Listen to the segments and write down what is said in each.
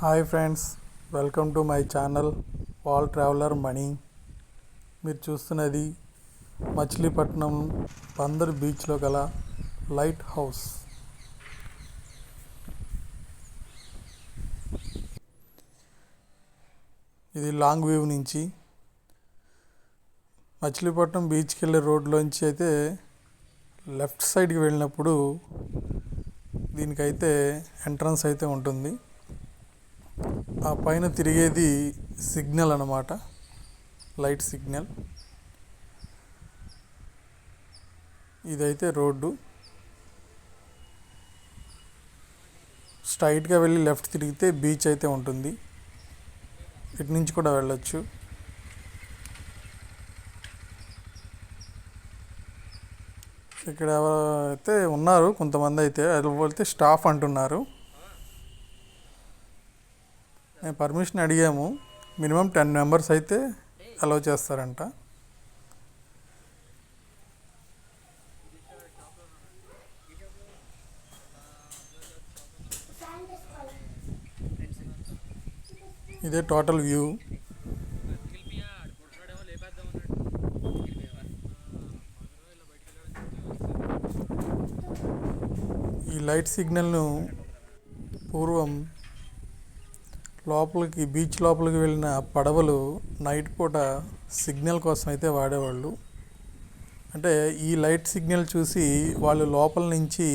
Hi friends welcome to my channel wall traveller Mani మీరు చూస్తున్నది మచిలీపట్నం బందర్ బీచ్లో గల లైట్ హౌస్. ఇది లాంగ్ వ్యూ నుంచి. మచిలీపట్నం బీచ్కి వెళ్ళే రోడ్లోంచి అయితే లెఫ్ట్ సైడ్కి వెళ్ళినప్పుడు దీనికైతే ఎంట్రన్స్ అయితే ఉంటుంది. ఆ పైన తిరిగేది సిగ్నల్ అన్నమాట. Light signal. ఇదైతే రోడ్డు. స్ట్రైట్గా వెళ్ళి లెఫ్ట్ తిరిగితే బీచ్ అయితే ఉంటుంది. ఇటు నుంచి కూడా వెళ్ళొచ్చు. ఇక్కడ అయితే ఉన్నారు కొంతమంది అయితే అది పోతే స్టాఫ్ అంటున్నారు. మేము పర్మిషన్ అడిగాము. మినిమం టెన్ మెంబర్స్ అయితే అలౌ చేస్తారంట. ఇదే టోటల్ వ్యూ. ఈ లైట్ సిగ్నల్ను పూర్వం లోపలికి బీచ్ లోపలికి వెళ్ళిన పడవలు నైట్ పూట సిగ్నల్ కోసం అయితే వాడేవాళ్ళు. అంటే ఈ లైట్ సిగ్నల్ చూసి వాళ్ళు లోపల నుంచి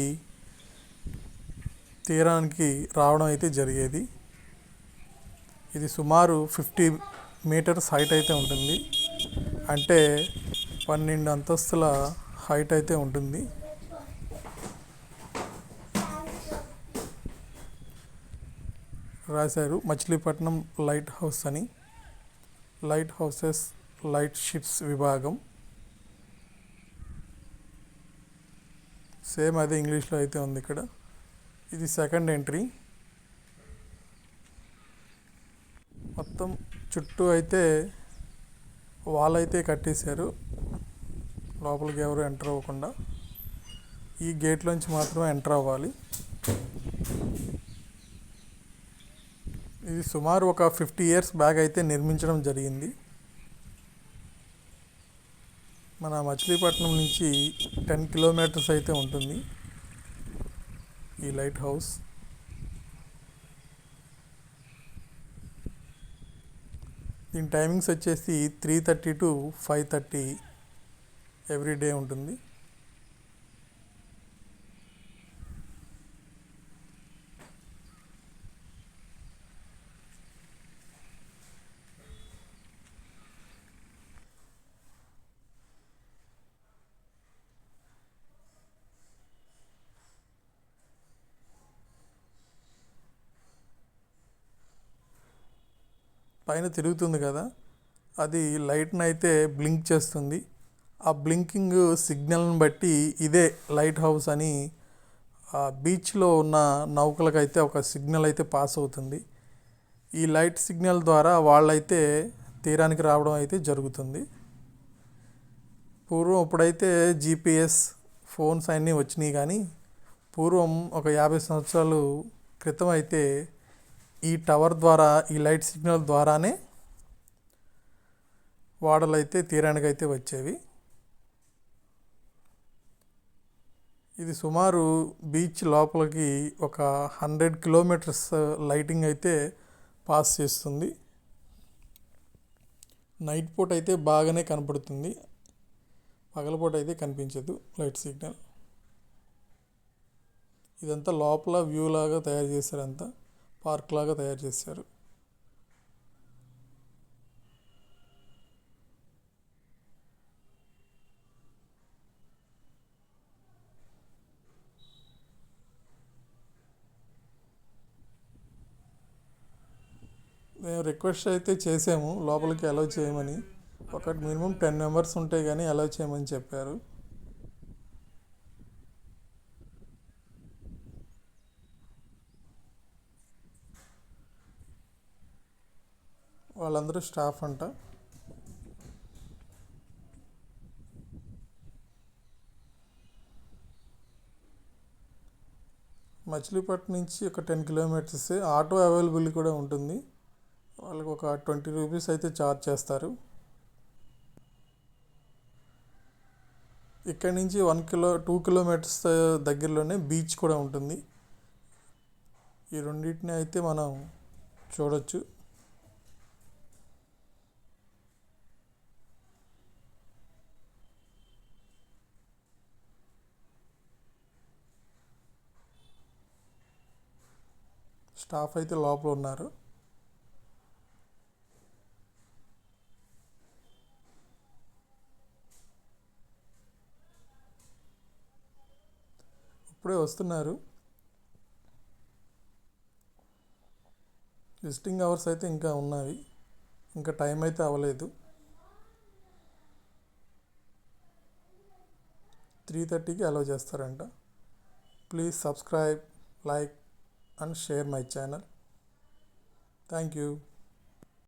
తీరానికి రావడం అయితే జరిగేది. ఇది సుమారు ఫిఫ్టీ మీటర్స్ హైట్ అయితే ఉంటుంది. అంటే పన్నెండు అంతస్తుల హైట్ అయితే ఉంటుంది. రాశారు. మచిలీపట్నం లైట్ హౌస్ అని. లైట్ హౌసెస్ లైట్ షిప్స్ విభాగం. సేమ్ అదే ఇంగ్లీష్లో అయితే ఉంది ఇక్కడ. ఇది సెకండ్ ఎంట్రీ. మొత్తం చుట్టూ అయితే వాల్ అయితే కట్టేశారు. లోపలికి ఎవరు ఎంటర్ అవ్వకుండా. ఈ గేట్లోంచి మాత్రమే ఎంటర్ అవ్వాలి. ఇది సుమారు ఒక ఫిఫ్టీ ఇయర్స్ బ్యాక్ అయితే నిర్మించడం జరిగింది. మన మచిలీపట్నం నుంచి టెన్ కిలోమీటర్స్ అయితే ఉంటుంది ఈ లైట్ హౌస్. దీని టైమింగ్స్ వచ్చేసి three thirty to five thirty every day ఉంటుంది. పైన తిరుగుతుంది కదా అది లైట్ని అయితే బ్లింక్ చేస్తుంది. ఆ బ్లింకింగ్ సిగ్నల్ని బట్టి ఇదే లైట్ హౌస్ అని ఆ బీచ్లో ఉన్న నౌకలకైతే ఒక సిగ్నల్ అయితే పాస్ అవుతుంది. ఈ లైట్ సిగ్నల్ ద్వారా వాళ్ళైతే తీరానికి రావడం అయితే జరుగుతుంది. పూర్వం ఇప్పుడైతే జీపీఎస్ ఫోన్స్ అన్నీ వచ్చినాయి కానీ పూర్వం ఒక యాభై సంవత్సరాలు క్రితం అయితే ఈ టవర్ ద్వారా ఈ లైట్ సిగ్నల్ ద్వారానే వాడలైతే తీరానికైతే వచ్చేవి. ఇది సుమారు బీచ్ లోపలికి ఒక హండ్రెడ్ కిలోమీటర్స్ లైటింగ్ అయితే పాస్ చేస్తుంది. నైట్ పూట అయితే బాగానే కనపడుతుంది. పగలపూట అయితే కనిపించదు లైట్ సిగ్నల్. ఇదంతా లోపల వ్యూ లాగా తయారు చేశారంతా. పార్క్ లాగా తయారు చేశారు. మేము రిక్వెస్ట్ అయితే చేసాము లోపలికి అలౌ చేయమని. ఒకటి మినిమం టెన్ మెంబర్స్ ఉంటే కానీ అలౌ చేయమని చెప్పారు. వాళ్ళందరూ స్టాఫ్ అంట. మచిలీపట్నం నుంచి ఒక టెన్ కిలోమీటర్స్ ఆటో అవైలబుల్ కూడా ఉంటుంది. వాళ్ళకి ఒక ట్వంటీ రూపీస్ అయితే ఛార్జ్ చేస్తారు. ఇక్కడ నుంచి వన్ కిలో టూ కిలోమీటర్స్ దగ్గరలోనే బీచ్ కూడా ఉంటుంది. ఈ రెండింటిని అయితే మనం చూడొచ్చు. స్టాఫ్ అయితే లోపల ఉన్నారు. ఇప్పుడే వస్తున్నారు. విజిటింగ్ అవర్స్ అయితే ఇంకా ఉన్నాయి. ఇంకా టైం అయితే అవ్వలేదు. త్రీ థర్టీకి అలౌ చేస్తారంట. Please subscribe like and share my channel. Thank you.